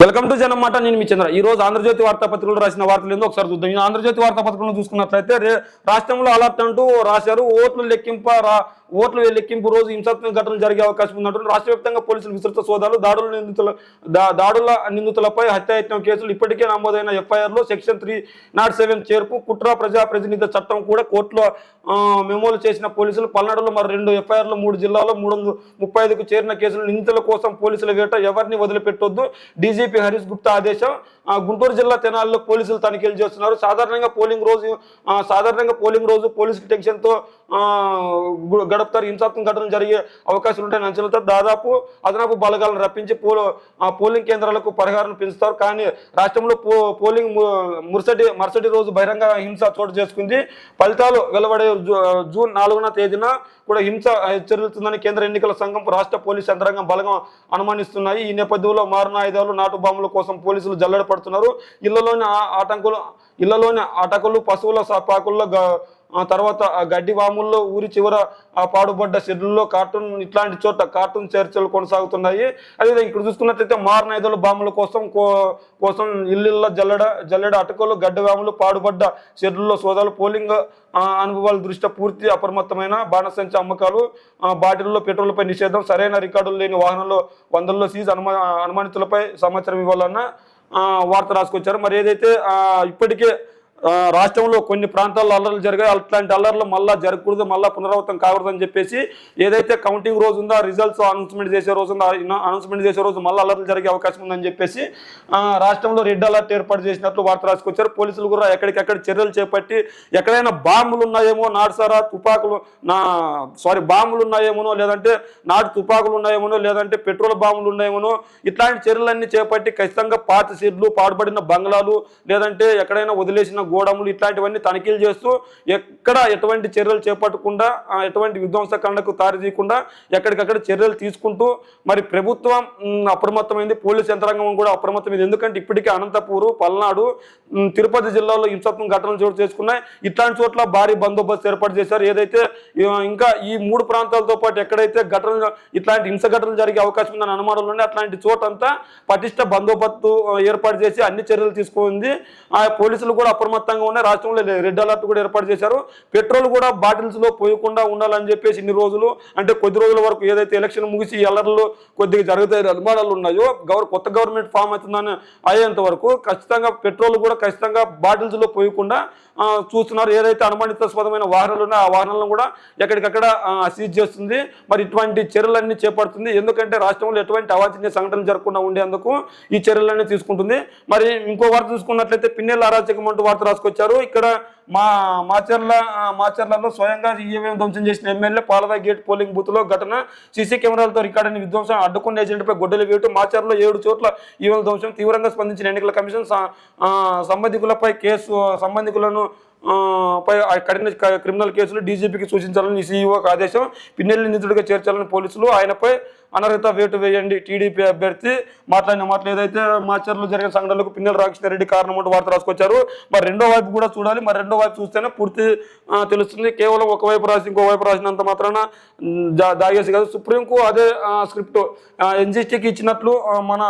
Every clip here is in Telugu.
వెల్కమ్ టు జనం మాట నేను మీ చంద్ర. ఈ రోజు ఆంధ్రజ్యోతి వార్తాపత్రికలు రాసిన వార్తలు ఏందో ఒకసారి చూద్దాం. ఈ ఆంధ్రజ్యోతి వార్తాపత్రికలను చూసుకున్నట్లయితే రాష్ట్రంలో అలర్ట్ అంటూ రాశారు ఓట్లు లెక్కింప ఓట్ల లెక్కింపు రోజు హింసాత్మక ఘటనలు జరిగే అవకాశం ఉందంటూ రాష్ట్ర వ్యాప్తంగా పోలీసులు విస్తృత సోదాలు దాడుల నిందితుల దాడుల నిందితులపై హత్యాయత్నం కేసులు ఇప్పటికే నమోదైన ఎఫ్ఐఆర్లో సెక్షన్ త్రీ నాట్ సెవెన్ చేర్పు కుట్ర ప్రజాప్రతినిధి చట్టం కూడా కోర్టులో మెమోలు చేసిన పోలీసులు పల్నాడులో మరి రెండు ఎఫ్ఐఆర్లు మూడు జిల్లాలో మూడు ముప్పై ఐదుకు చేరిన కేసులు నిందితుల కోసం పోలీసుల వేట ఎవరిని వదిలిపెట్టొద్దు? డీజీ ఏసీపీ హరీష్ గుప్తా ఆదేశం గుంటూరు జిల్లా తెనాలిలో పోలీసులు తనిఖీలు చేస్తున్నారు. సాధారణంగా పోలింగ్ రోజు సాధారణంగా పోలింగ్ రోజు పోలీసు టెన్షన్తో గడుపుతారు. హింసాత్మక ఘటనలు జరిగే అవకాశాలు ఉంటాయని అంచనాలతో దాదాపు అదనపు బలగాలను రప్పించి పోల్ పోలింగ్ కేంద్రాలకు పరిహారం పెంచుతారు. కానీ రాష్ట్రంలో పో పోలింగ్ మురుసటి మరుసటి రోజు బహిరంగ హింస చోటు చేసుకుంది. ఫలితాలు వెలువడే జూ- జూన్ నాలుగున తేదీన కూడా హింస హెచ్చరిస్తుందని కేంద్ర ఎన్నికల సంఘం రాష్ట్ర పోలీస్ యంత్రాంగం బలంగా అనుమానిస్తున్నాయి. ఈ నేపథ్యంలో మారణ ఆయుధాలు నాటు బాంబుల కోసం పోలీసులు జల్లెడ పడుతున్నారు. ఇళ్ళలోని ఆ- ఆటంకులు ఇళ్ళలోని అటకులు పశువుల పాకుల్లో తర్వాత గడ్డి వాముల్లో ఊరి చివర పాడుబడ్డ షెడ్యూల్లో కార్టూన్ ఇట్లాంటి చోట కార్టూన్ చర్చలు కొనసాగుతున్నాయి. అదేవిధంగా ఇక్కడ చూసుకున్నట్లయితే మారణాయుధాల బాంబుల కోసం కోసం ఇల్లుల్లో జల్లెడ జల్లెడ అటకలు గడ్డి వాములు పాడుబడ్డ షెడ్యూల్లో సోదాలు పోలింగ్ అనుభవాల దృష్ట్యా పూర్తి అప్రమత్తమైన బాణసంచ అమ్మకాలు బాటిల్లో పెట్రోల్పై నిషేధం సరైన రికార్డులు లేని వాహనంలో వందల్లో సీజ్ అనుమా అనుమానితులపై సమాచారం ఇవ్వాలన్నా వార్త రాసుకొచ్చారు. మరి ఏదైతే ఆ, ఇప్పటికే రాష్ట్రంలో కొన్ని ప్రాంతాల్లో అల్లర్లు జరిగాయి. అట్లాంటి అల్లర్లు మళ్ళీ జరగకూడదు మళ్ళీ పునరావృతం కాకూడదు అని చెప్పేసి ఏదైతే కౌంటింగ్ రోజు ఉందో రిజల్ట్స్ అనౌన్స్మెంట్ చేసే రోజు ఉందో అనౌన్స్మెంట్ చేసే రోజు మళ్ళీ అల్లర్లు జరిగే అవకాశం ఉందని చెప్పేసి రాష్ట్రంలో రెడ్ అలర్ట్ ఏర్పాటు చేసినట్లు వార్త రాసుకొచ్చారు. పోలీసులు కూడా ఎక్కడికెక్కడ చర్యలు చేపట్టి ఎక్కడైనా బాంబులు ఉన్నాయేమో నాటుసారా తుపాకులు నా సారీ బాంబులు ఉన్నాయేమోనో లేదంటే నాటు తుపాకులు ఉన్నాయేమోనో లేదంటే పెట్రోల్ బాంబులు ఉన్నాయేమోనో ఇట్లాంటి చర్యలన్నీ చేపట్టి ఖచ్చితంగా పాత షెడ్లు పాడుపడిన బంగ్లాలు లేదంటే ఎక్కడైనా వదిలేసిన గోడములు ఇట్లాంటివన్నీ తనిఖీలు చేస్తూ ఎక్కడ ఎటువంటి చర్యలు చేపట్టకుండా ఎటువంటి విధ్వంసకాండకు తారి తీయకుండా ఎక్కడికక్కడ చర్యలు తీసుకుంటూ మరి ప్రభుత్వం అప్రమత్తమైంది. పోలీస్ యంత్రాంగం కూడా అప్రమత్తమైంది. ఎందుకంటే ఇప్పటికే అనంతపూరు పల్నాడు తిరుపతి జిల్లాలో హింసాత్మక ఘటనలు చోటు చేసుకున్నాయి. ఇట్లాంటి చోట్ల భారీ బందోబస్తు ఏర్పాటు చేశారు. ఏదైతే ఇంకా ఈ మూడు ప్రాంతాలతో పాటు ఎక్కడైతే ఘటనలు ఇట్లాంటి హింస ఘటనలు జరిగే అవకాశం ఉందని అనుమానాలు ఉన్నాయి అట్లాంటి చోటంతా పటిష్ట బందోబస్తు ఏర్పాటు చేసి అన్ని చర్యలు తీసుకుంది. ఆ పోలీసులు కూడా అప్రమత్తం అప్రమత్తంగా ఉన్నాయి రాష్ట్రంలో రెడ్ అలర్ట్ కూడా ఏర్పాటు చేశారు. పెట్రోల్ కూడా బాటిల్స్లో పోయకుండా ఉండాలని చెప్పేసి ఇన్ని రోజులు అంటే కొద్ది రోజుల వరకు ఏదైతే ఎలక్షన్ ముగిసి అలర్లు అల్లర్లు కొద్దిగా జరుగుతాయి అనుమానాలు ఉన్నాయో గవర్ కొత్త గవర్నమెంట్ ఫామ్ అవుతుందని అయ్యేంత వరకు ఖచ్చితంగా పెట్రోల్ కూడా ఖచ్చితంగా బాటిల్స్లో పోయకుండా చూస్తున్నారు. ఏదైతే అనుమానితాస్పదమైన వాహనాలు ఉన్నాయో ఆ వాహనాలను కూడా ఎక్కడికక్కడ సీజ్ చేస్తుంది. మరి ఇటువంటి చర్యలన్నీ చేపడుతుంది. ఎందుకంటే రాష్ట్రంలో ఎటువంటి అవాంఛనీయ సంఘటనలు జరగకుండా ఉండేందుకు ఈ చర్యలన్నీ తీసుకుంటుంది. మరి ఇంకో వార్త చూసుకున్నట్లయితే పిన్నెల అరాచకం అంటూ వార్త రాసుకొచ్చారు. ఇక్కడ మా మాచర్ల మాచర్లలో స్వయంగా ఈవీఎం ధ్వంసం చేసిన ఎమ్మెల్యే పాలదా గేట్ పోలింగ్ బూత్లో ఘటన సీసీ కెమెరాలతో రికార్డ్ విధ్వంసం అడ్డుకున్న ఏజెంట్పై గొడ్డలు వేయటం మాచర్లో ఏడు చోట్ల ఈవీఎం ధ్వంసం తీవ్రంగా స్పందించిన ఎన్నికల కమిషన్ సంబంధికులపై కేసు సంబంధికులను పై ఆ కఠిన క్రిమినల్ కేసులు డీజీపీకి సూచించాలని సీఈఓకి ఆదేశం. పిన్నెల్లి నిధుడిగా చేర్చాలని పోలీసులు ఆయనపై అనర్హత వేటు వేయండి. టీడీపీ అభ్యర్థి మాట్లాడిన మాటలు ఏదైతే మాచర్లో జరిగిన సంఘటనలకు పిన్నెల రామకృష్ణారెడ్డి కారణం అంటూ వార్త రాసుకొచ్చారు. మరి రెండో వైపు కూడా చూడాలి. మరి రెండో వైపు చూస్తేనే పూర్తి తెలుస్తుంది. కేవలం ఒకవైపు రాసి ఇంకో వైపు రాసినంత మాత్రాన దాగేసి కాదు. సుప్రీంకు అదే స్క్రిప్ట్ ఎన్జిస్టీకి ఇచ్చినట్లు మన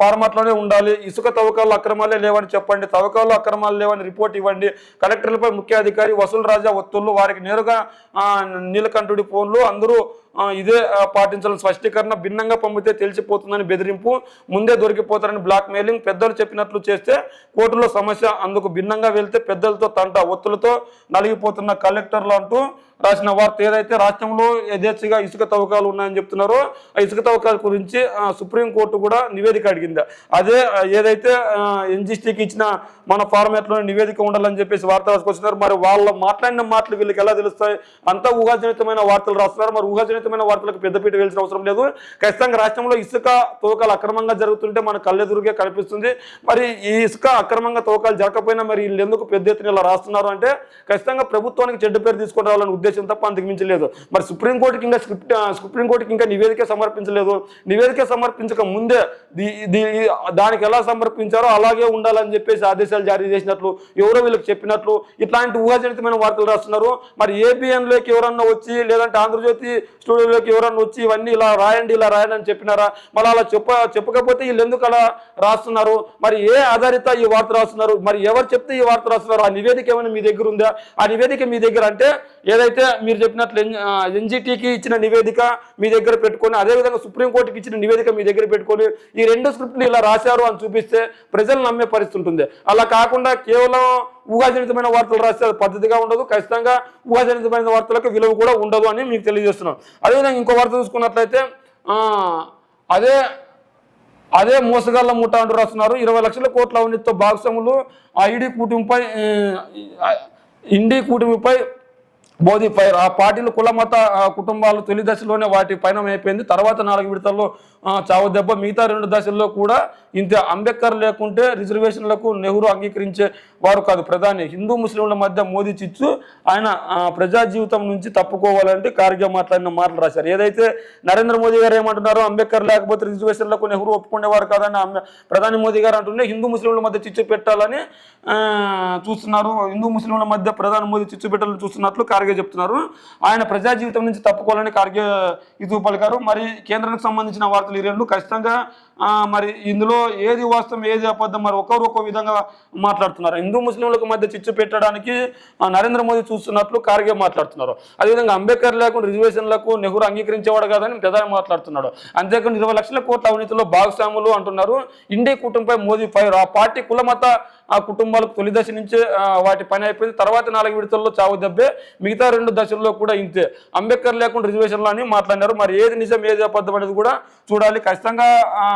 ఫార్మాట్లోనే ఉండాలి. ఇసుక తవ్వకాలు అక్రమాలే లేవని చెప్పండి. తవ్వకాలు అక్రమాలు లేవని రిపోర్ట్ ఇవ్వండి. కలెక్టర్లపై ముఖ్య అధికారి వసూలు రాజా ఒత్తుళ్ళు. వారికి నేరుగా నీలకంఠుడి ఫోన్లు. అందరూ ఇదే పాటించాలని స్పష్టీకరణ భిన్నంగా పంపితే తెలిసిపోతుందని బెదిరింపు. ముందే దొరికిపోతారని బ్లాక్ మెయిలింగ్. పెద్దలు చెప్పినట్లు చేస్తే కోర్టులో సమస్య అందుకు భిన్నంగా వెళ్తే పెద్దలతో తంట ఒత్తులతో నలిగిపోతున్న కలెక్టర్లు అంటూ రాసిన వార్త ఏదైతే రాష్ట్రంలో యథేచ్ఛగా ఇసుక తవ్వకాలు ఉన్నాయని చెప్తున్నారో ఆ ఇసుక తవ్వకాల గురించి సుప్రీంకోర్టు కూడా నివేదిక అడిగింది. అదే ఏదైతే ఎన్జిస్టీకి ఇచ్చిన మన ఫార్మాట్లో నివేదిక ఉండాలని చెప్పేసి వార్త వస్తున్నారు మరి వాళ్ళ మాట్లాడిన మాటలు వీళ్ళకి ఎలా తెలుస్తాయి? అంతా ఊహాజనితమైన వార్తలు రాస్తున్నారు. మరి ఊహాజనితమైన వార్తలకు పెద్దపీట వేయాల్సిన అవసరం లేదు. ఖచ్చితంగా రాష్ట్రంలో ఇసుక తోకాలు అక్రమంగా జరుగుతుంటే మన కళ్ళెదురుగా కనిపిస్తుంది. మరి ఈ ఇసుక అక్రమంగా తోకాలు జరగకపోయినా మరి వీళ్ళు ఎందుకు పెద్ద ఎత్తున ఇలా రాస్తున్నారు అంటే ఖచ్చితంగా ప్రభుత్వానికి చెడ్డ పేరు తీసుకొని రావాలనే ఉద్దేశం తప్ప అంతకు మించలేదు మరి సుప్రీంకోర్టుకి ఇంకా స్క్రిప్ట్ సుప్రీంకోర్టుకి ఇంకా నివేదిక సమర్పించలేదు. నివేదిక సమర్పించక ముందే దానికి ఎలా సమర్పించారో అలాగే ఉండాలని చెప్పేసి ఆదేశాలు జారీ చేసినట్లు ఎవరో వీళ్ళకి చెప్పినట్లు ఇట్లాంటి ఊహాజనితమైన వార్తలు రాస్తున్నారు. మరి ఏబిఎన్లోకి ఎవరన్నా వచ్చి లేదంటే ఆంధ్రజ్యోతి స్టూడియోలోకి ఎవరన్నా వచ్చి ఇవన్నీ ఇలా రాయండి ఇలా రాయండి అని చెప్పినారా? మళ్ళీ అలా చెప్ప చెప్పకపోతే వీళ్ళు ఎందుకు అలా రాస్తున్నారు? మరి ఏ ఆధారిత ఈ వార్త రాస్తున్నారు? మరి ఎవరు చెప్తే ఈ వార్త రాస్తున్నారు? ఆ నివేదిక ఏమైనా మీ దగ్గర ఉందా? ఆ నివేదిక మీ దగ్గర అంటే ఏదైతే మీరు చెప్పినట్లు ఎన్జిటికి ఇచ్చిన నివేదిక మీ దగ్గర పెట్టుకొని అదేవిధంగా సుప్రీంకోర్టుకి ఇచ్చిన నివేదిక మీ దగ్గర పెట్టుకొని ఈ రెండు స్క్రిప్ట్లు ఇలా రాశారు అని చూపిస్తే ప్రజలు నమ్మే పరిస్థితి ఉంటుంది. అలా కాకుండా కేవలం ఊహాజనితమైన వార్తలు రాస్తే అది పద్ధతిగా ఉండదు. ఖచ్చితంగా ఊహాజనితమైన వార్తలకు విలువ కూడా ఉండదు అని మీకు తెలియజేస్తున్నాం. అదేవిధంగా ఇంకో వార్త చూసుకున్నట్లయితే అదే అదే మోసగాళ్ళ ముఠ అంటూ రాస్తున్నారు. ఇరవై లక్షల కోట్ల అవినీతితో భాగస్వాములు ఆ ఈడీ కూటమిపై ఇండి కూటమిపై మోదీ ఫైర్ ఆ పార్టీలు కుల మత కుటుంబాలు తొలి దశలోనే వాటి పైన అయిపోయింది. తర్వాత నాలుగు విడతల్లో చావు దెబ్బ మిగతా రెండు దశల్లో కూడా ఇంత అంబేద్కర్ లేకుంటే రిజర్వేషన్లకు నెహ్రూ అంగీకరించే వారు కాదు ప్రధాని. హిందూ ముస్లింల మధ్య మోదీ చిచ్చు ఆయన ప్రజా జీవితం నుంచి తప్పుకోవాలంటే కారిగా మాట్లాడిన మాటలు రాశారు. ఏదైతే నరేంద్ర మోదీ గారు ఏమంటున్నారో అంబేద్కర్ లేకపోతే రిజర్వేషన్లకు నెహ్రూ ఒప్పుకునేవారు కాదని అంబే- ప్రధాని మోదీ గారు అంటుండే హిందూ ముస్లింల మధ్య చిచ్చు పెట్టాలని చూస్తున్నారు. హిందూ ముస్లింల మధ్య ప్రధాని మోదీ చిచ్చు పెట్టాలని చూస్తున్నట్లు అలాగే చెప్తున్నారు. ఆయన ప్రజా జీవితం నుంచి తప్పుకోవాలని కార్గే ఇది పలికారు. మరి కేంద్రానికి సంబంధించిన వార్తలు ఈ రెండు. ఖచ్చితంగా మరి ఇందులో ఏది వాస్తవం ఏది అబద్ధం మరి ఒకరు ఒక్కో విధంగా మాట్లాడుతున్నారు. హిందూ ముస్లింలకు మధ్య చిచ్చు పెట్టడానికి నరేంద్ర మోదీ చూస్తున్నట్లు కార్గే మాట్లాడుతున్నారు. అదేవిధంగా అంబేద్కర్ లేకుండా రిజర్వేషన్లకు నెహ్రూ అంగీకరించేవాడు కాదని ప్రధాని మాట్లాడుతున్నాడు అంతేకాకుండా ఇరవై లక్షల కోట్ల అవినీతిలో భాగస్వాములు అంటున్నారు. ఇండియా కుటుంబంపై మోదీ ఫైర్ ఆ పార్టీ కులమత ఆ కుటుంబాలకు తొలి దశ నుంచే వాటి పని అయిపోయింది. తర్వాత నాలుగు విడతల్లో చావు దెబ్బే మిగతా రెండు దశల్లో కూడా ఇంతే. అంబేద్కర్ లేకుండా రిజర్వేషన్లు అని మాట్లాడినారు. మరి ఏది నిజం ఏది అబద్ధం అనేది కూడా చూడాలి. ఖచ్చితంగా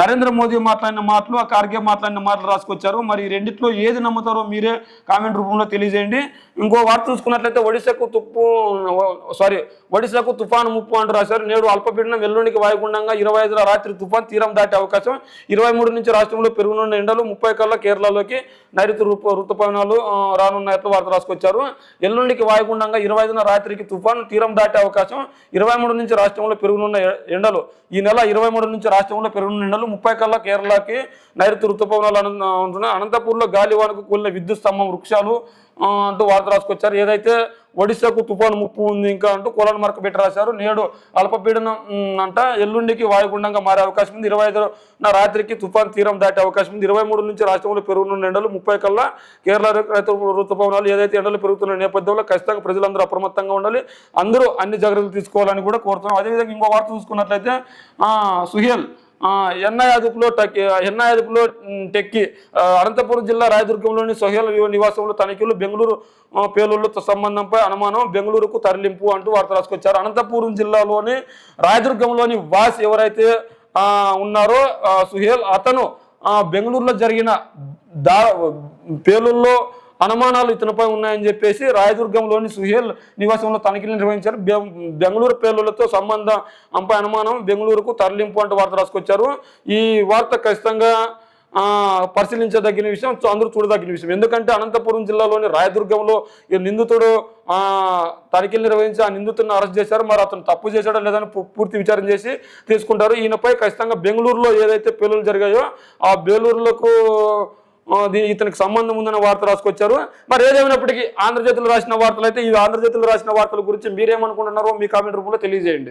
నరేంద్ర మోదీ మాట్లాడిన మాటలు ఆ కార్గే మాట్లాడిన మాటలు రాసుకొచ్చారు. మరి రెండిట్లో ఏది నమ్ముతారో మీరే కామెంట్ రూపంలో తెలియజేయండి. ఇంకో వార్త చూసుకున్నట్లయితే ఒడిశాకు తుప్పు సారీ ఒడిశాకు తుఫాను ముప్పు అంటూ రాశారు. నేడు అల్పపీడనం వెల్లుండికి వాయుగుండంగా ఇరవై ఐదుల రాత్రి తుఫాన్ తీరం దాటే అవకాశం. ఇరవై మూడు నుంచి రాష్ట్రంలో పెరుగునున్న ఎండలు ముప్పై కల్లా కేరళలోకి నైరుతి రూప ఋతుపవనాలు రానున్నట్లు వార్త రాసుకొచ్చారు. ఎల్లుండికి వాయుగుండంగా ఇరవై ఐదున రాత్రికి తుఫాను తీరం దాటే అవకాశం. ఇరవై మూడు నుంచి రాష్ట్రంలో పెరుగునున్న ఎండలు. ఈ నెల ఇరవై మూడు నుంచి రాష్ట్రంలో పెరుగునున్న ఎండలు ముప్పై కల్లా కేరళకి నైరుతి ఋతుపవనాలు అను- ఉంటున్నాయి. అనంతపూర్లో గాలివానకు కూలిన విద్యుత్ స్తంభం వృక్షాలు అంటూ వార్త రాసుకొచ్చారు. ఏదైతే ఒడిశాకు తుఫాను ముప్పు ఉంది ఇంకా అంటూ కులాన్ని మరక పెట్టి రాశారు. నేడు అల్పపీడనం అంట ఎల్లుండికి వాయుగుండంగా మారే అవకాశం ఉంది. ఇరవై ఐదు రాత్రికి తుఫాన్ తీరం దాటే అవకాశం ఉంది. ఇరవై మూడు నుంచి రాష్ట్రంలో పెరుగుతున్న ఎండలు ముప్పై కల్లా కేరళ రైతు ఋతుపవనాలు ఏదైతే ఎండలు పెరుగుతున్న నేపథ్యంలో ఖచ్చితంగా ప్రజలందరూ అప్రమత్తంగా ఉండాలి. అందరూ అన్ని జాగ్రత్తలు తీసుకోవాలని కూడా కోరుతున్నాం. అదేవిధంగా ఇంకో వార్త చూసుకున్నట్లయితే ఆ, సుహేల్ ఆ, అదుపులో టక్ ఎన్ఐ అదుపులో టెక్కి అనంతపురం జిల్లా రాయదుర్గంలోని సొహేల్ నివాసంలో తనిఖీలు బెంగళూరు ఆ, పేలుళ్ళతో సంబంధంపై అనుమానం బెంగళూరుకు తరలింపు అంటూ వార్త రాసుకొచ్చారు. అనంతపురం జిల్లాలోని రాయదుర్గంలోని వాస్ ఎవరైతే ఉన్నారో సుహేల్ అతను బెంగళూరులో జరిగిన దా పేలుల్లో అనుమానాలు ఇతనిపై ఉన్నాయని చెప్పేసి రాయదుర్గంలోని సుహేల్ నివాసంలో తనిఖీలు నిర్వహించారు. బెంగళూరు పేలులతో సంబంధం అంపై అనుమానం బెంగళూరుకు తరలింపు అంటూ వార్త రాసుకొచ్చారు. ఈ వార్త ఖచ్చితంగా పరిశీలించదగిన విషయం అందరూ చూడదగిన విషయం. ఎందుకంటే అనంతపురం జిల్లాలోని రాయదుర్గంలో ఈ నిందితుడు తనిఖీలు నిర్వహించి ఆ నిందితుడిని అరెస్ట్ చేశారు. మరి అతను తప్పు చేశాడో లేదని పూ- పూర్తి విచారం చేసి తీసుకుంటారు. ఈయనపై ఖచ్చితంగా బెంగళూరులో ఏదైతే పేలులు జరిగాయో ఆ బేలూరులకు ఇతనికి సంబంధం ఉందన్న వార్త రాసుకొచ్చారు. మరి ఏదేమైనప్పటికీ ఆంధ్రజ్యోతిలో రాసిన వార్తలు అయితే ఈ ఆంధ్రజ్యోతిలో రాసిన వార్తల గురించి మీరేమనుకుంటున్నారో మీ కామెంట్ రూపంలో తెలియజేయండి.